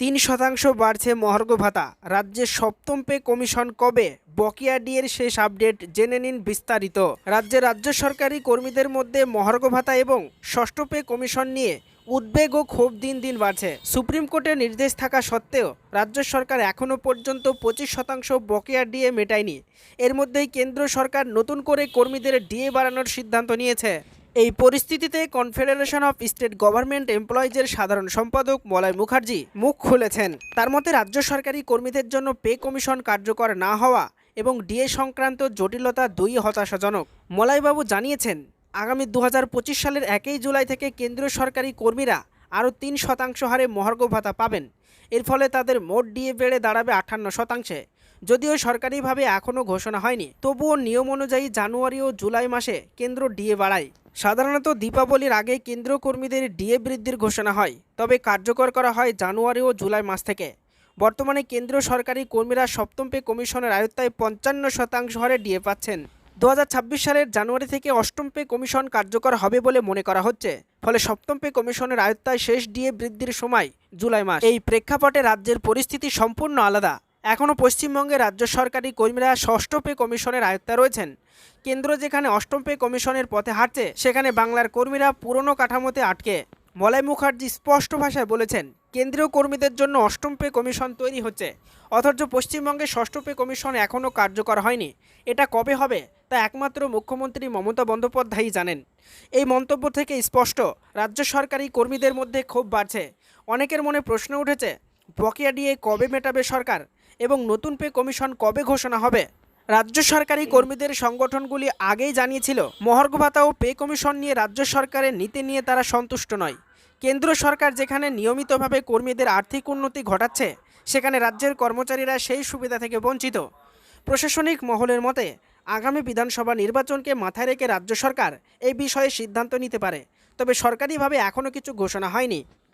তিন শতাংশ বাড়ছে মহার্ঘ ভাতা। রাজ্যের সপ্তম পে কমিশন কবে? বকেয়া ডিয়ের শেষ আপডেট জেনে নিন বিস্তারিত। রাজ্যে রাজ্য সরকারি কর্মীদের মধ্যে মহার্ঘ ভাতা এবং ষষ্ঠ পে কমিশন নিয়ে উদ্বেগ ও ক্ষোভ দিন দিন বাড়ছে। সুপ্রিম কোর্টের নির্দেশ থাকা সত্ত্বেও রাজ্য সরকার এখনও পর্যন্ত পঁচিশ শতাংশ বকেয়া ডিএ মেটায়নি। এর মধ্যেই কেন্দ্র সরকার নতুন করে কর্মীদের ডিএ বাড়ানোর সিদ্ধান্ত নিয়েছে। এই পরিস্থিতিতে কনফেডারেশন অফ স্টেট গভর্নমেন্ট এমপ্লয়িজের সাধারণ সম্পাদক মলয় মুখার্জি মুখ খুলেছেন। তার মতে রাজ্য সরকারি কর্মীদের জন্য পে কমিশন কার্যকর না হওয়া এবং ডিএ সংক্রান্ত জটিলতা দুই হতাশাজনক। মলয়বাবু জানিয়েছেন, আগামী দু হাজার পঁচিশ সালের একই জুলাই থেকে কেন্দ্রীয় সরকারি কর্মীরা আরও তিন শতাংশ হারে মহার্ঘ ভাতা পাবেন। এর ফলে তাদের মোট ডিএ বেড়ে দাঁড়াবে আটান্ন শতাংশে। যদিও সরকারিভাবে এখনও ঘোষণা হয়নি, তবুও নিয়ম অনুযায়ী জানুয়ারি ও জুলাই মাসে কেন্দ্র ডিএ বাড়ায়। সাধারণত দীপাবলির আগে কেন্দ্র কর্মীদের ডিএ বৃদ্ধির ঘোষণা হয়, তবে কার্যকর করা হয় জানুয়ারি ও জুলাই মাস থেকে। বর্তমানে কেন্দ্রীয় সরকারি কর্মীরা সপ্তম পে কমিশনের আয়ত্তায় পঞ্চান্ন শতাংশ হারে ডিএ পাচ্ছেন। দু হাজার ছাব্বিশ সালের জানুয়ারি থেকে অষ্টম পে কমিশন কার্যকর হবে বলে মনে করা হচ্ছে, ফলে সপ্তম পে কমিশনের আয়ত্তায় শেষ ডিএ বৃদ্ধির সময় জুলাই মাস। এই প্রেক্ষাপটে রাজ্যের পরিস্থিতি সম্পূর্ণ আলাদা। এখনও পশ্চিমবঙ্গে রাজ্য সরকারি কর্মীরা ষষ্ঠ পে কমিশনের আয়ত্তা রয়েছেন। কেন্দ্র যেখানে অষ্টম পে কমিশনের পথে হাঁটছে, সেখানে বাংলার কর্মীরা পুরনো কাঠামোতে আটকে। মলয় মুখার্জি স্পষ্ট ভাষায় বলেছেন, কেন্দ্রীয় কর্মীদের জন্য অষ্টম পে কমিশন তৈরি হচ্ছে। অথচ পশ্চিমবঙ্গে ষষ্ঠ পে কমিশন এখনও কার্যকর হয়নি। এটা কবে হবে, তা একমাত্র মুখ্যমন্ত্রী মমতা বন্দ্যোপাধ্যায়ই জানেন। এই মন্তব্য থেকে স্পষ্ট, রাজ্য সরকারি কর্মীদের মধ্যে ক্ষোভ বাড়ছে। অনেকের মনে প্রশ্ন উঠেছে, বকেয়া দিয়ে কবে মেটাবে সরকার? এবং নতুন পে কমিশন কবে ঘোষণা হবে? রাজ্য সরকারি কর্মীদের সংগঠনগুলি আগেই জানিয়েছিল, মহার্ঘ ভাতা ও পে কমিশন নিয়ে রাজ্য সরকারের নীতি নিয়ে তারা সন্তুষ্ট নয়। কেন্দ্র সরকার যেখানে নিয়মিতভাবে কর্মীদের আর্থিক উন্নতি ঘটাচ্ছে, সেখানে রাজ্যের কর্মচারীরা সেই সুবিধা থেকে বঞ্চিত। প্রশাসনিক মহলের মতে, আগামী বিধানসভা নির্বাচনকে মাথায় রেখে রাজ্য সরকার এই বিষয়ে সিদ্ধান্ত নিতে পারে, তবে সরকারিভাবে এখনও কিছু ঘোষণা হয়নি।